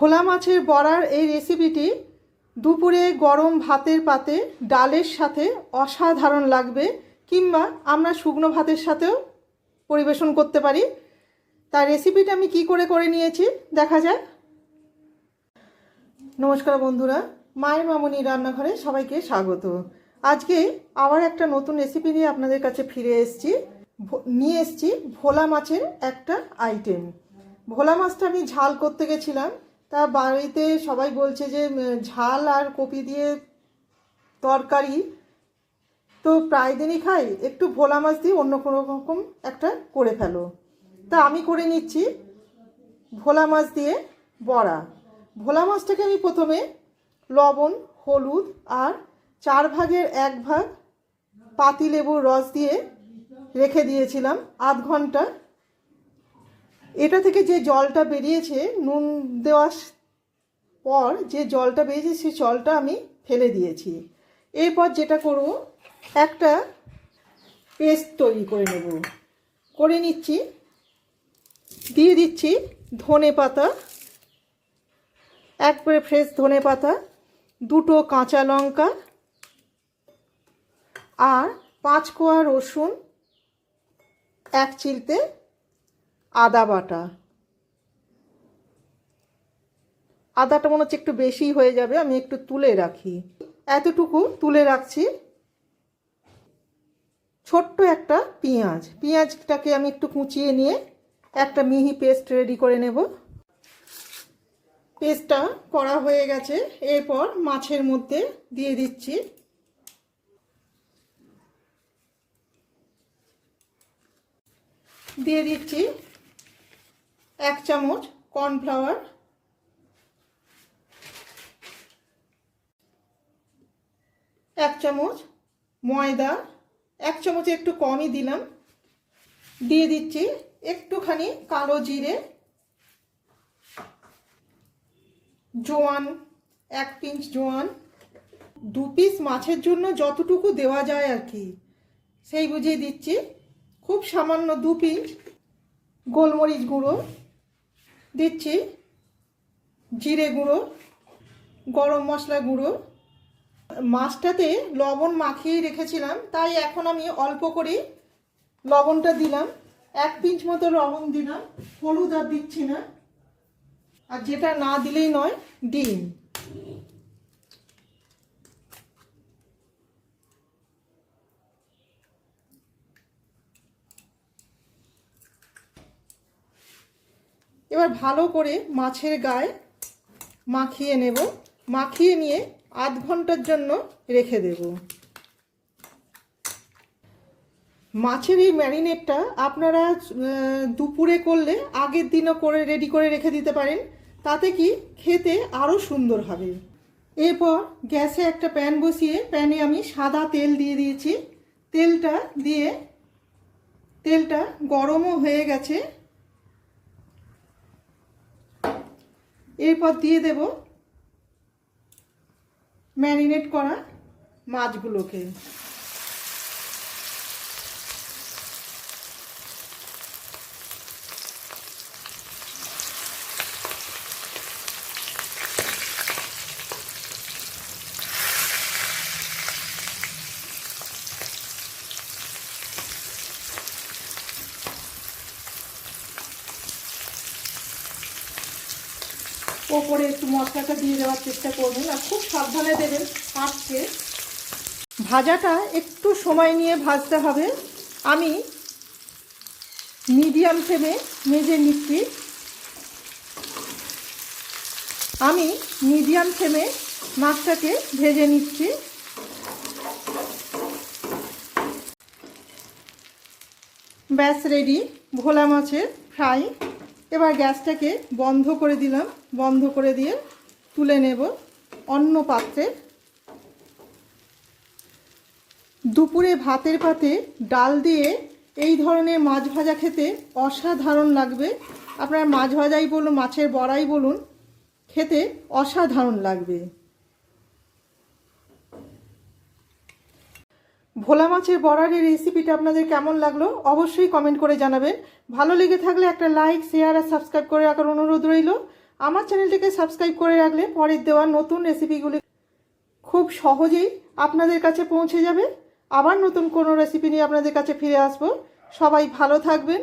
ভোলা মাছের বড়ার এই রেসিপিটি দুপুরে গরম ভাতের পাতে ডালের সাথে অসাধারণ লাগবে কিংবা আমরা শুকনো ভাতের সাথেও পরিবেশন করতে পারি। তার রেসিপিটা আমি কি করে করে নিয়েছি দেখা যাক। নমস্কার বন্ধুরা, মায়ের মামনি রান্নাঘরে সবাইকে স্বাগত। আজকে আবার একটা নতুন রেসিপি নিয়ে আপনাদের কাছে ফিরে এসেছি। নিয়ে এসেছি ভোলা মাছের একটা আইটেম ভোলা মাছটা আমি ঝাল করতে গেছিলাম। তা বাড়িতে সবাই বলছে যে ঝাল আর কপি দিয়ে তরকারি। তো প্রায় দিনই খাই, একটু ভোলা মাছ দিয়ে অন্য কোনো রকম একটা করে ফেলো। তা আমি করে নিচ্ছি ভোলা মাছ দিয়ে বড়া। ভোলা মাছটাকে আমি প্রথমে লবণ, হলুদ আর চার ভাগের এক ভাগ পাতি লেবুর রস দিয়ে রেখে দিয়েছিলাম আধ ঘণ্টা। এটা থেকে যে জলটা বেরিয়েছে, নুন দেওয়ার পর যে জলটা বেরিয়েছে, সেই জলটা আমি ফেলে দিয়েছি। এরপর যেটা করব, একটা পেস্ট তৈরি করে নেব। করে নিচ্ছি, দিয়ে দিচ্ছি ধনে পাতা একবারে ফ্রেশ ধনে পাতা, দুটো কাঁচা লঙ্কা, আর পাঁচ কোয়া রসুন, এক চিলতে আদা বাটা। আদাটা মনে হচ্ছে একটু বেশি হয়ে যাবে, আমি একটু তুলে রাখি। এতটুকু তুলে রাখছি। ছোট্ট একটা পেঁয়াজ। পেঁয়াজটাকে আমি একটু কুচিয়ে নিয়ে একটা মিহি পেস্ট রেডি করে নেব। পেস্টটা করা হয়ে গেছে। এরপর মাছের মধ্যে দিয়ে দিচ্ছি। দিয়ে দিচ্ছি এক চামচ কর্নফ্লাওয়ার, এক চামচ ময়দা, এক চামচ একটু কমই দিলাম। দিয়ে দিচ্ছি একটুখানি কালো জিরে, জোয়ান, এক পিঞ্চ জোয়ান। দু পিস মাছের জন্য যতটুকু দেওয়া যায় আর কি, সেই বুঝিয়ে দিচ্ছি। খুব সামান্য দু পিঞ্চ গোলমরিচ গুঁড়ো। দিচ্ছি জিরে গুঁড়ো, গরম মশলা গুঁড়ো। মাছটাতে লবণ মাখিয়ে রেখেছিলাম, তাই এখন আমি অল্প করে লবণটা দিলাম। এক পিঞ্চ মতো লবণ দিলাম, হলুদ আর দিচ্ছি না। আর যেটা না দিলেই নয়, ডিম। এবার ভালো করে মাছের গায়ে মাখিয়ে নেব। মাখিয়ে নিয়ে আধ ঘণ্টার জন্য রেখে দেব। মাছের এই ম্যারিনেটটা আপনারা দুপুরে করলে, আগের দিনও করে, রেডি করে রেখে দিতে পারেন। তাতে কি খেতে আরও সুন্দর হবে। এরপর গ্যাসে একটা প্যান বসিয়ে, প্যানে আমি সাদা তেল দিয়ে দিয়েছি। তেলটা দিয়ে, তেলটা গরমও হয়ে গেছে। এরপর দিয়ে দেব ম্যারিনেট করা মাছগুলোকে। ওপরে একটু মশলাটা দিয়ে দেওয়ার চেষ্টা করবেন আর খুব সাবধানে দেবেন আটকে ভাজাটা একটু সময় নিয়ে ভাজতে হবে। আমি মিডিয়াম ফ্লেমে মেজে নিচ্ছি। আমি মিডিয়াম ফ্লেমে মাছটাকে ভেজে নিচ্ছি। ব্যাস, রেডি। ভোলা মাছের ফ্রাই। এবার গ্যাসটাকে বন্ধ করে দিলাম। বন্ধ করে দিয়ে তুলে নেব অন্য পাত্রে। দুপুরে ভাতের পাতে ডাল দিয়ে এই ধরনের মাছ ভাজা খেতে অসাধারণ লাগবে। আপনার মাছ ভাজাই বলুন, মাছের বড়াই বলুন, খেতে অসাধারণ লাগবে। ভোলা মাছের বড়ার এই রেসিপিটা আপনাদের কেমন লাগল অবশ্যই কমেন্ট করে জানাবেন। ভালো লেগে থাকলে একটা লাইক শেয়ার আর সাবস্ক্রাইব করে রাখার অনুরোধ রইল। আমার চ্যানেলটিকে সাবস্ক্রাইব করে রাখলে পরের দেওয়া নতুন রেসিপিগুলি খুব সহজেই আপনাদের কাছে পৌঁছে যাবে। আবার নতুন কোনো রেসিপি নিয়ে আপনাদের কাছে ফিরে আসব। সবাই ভালো থাকবেন।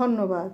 ধন্যবাদ।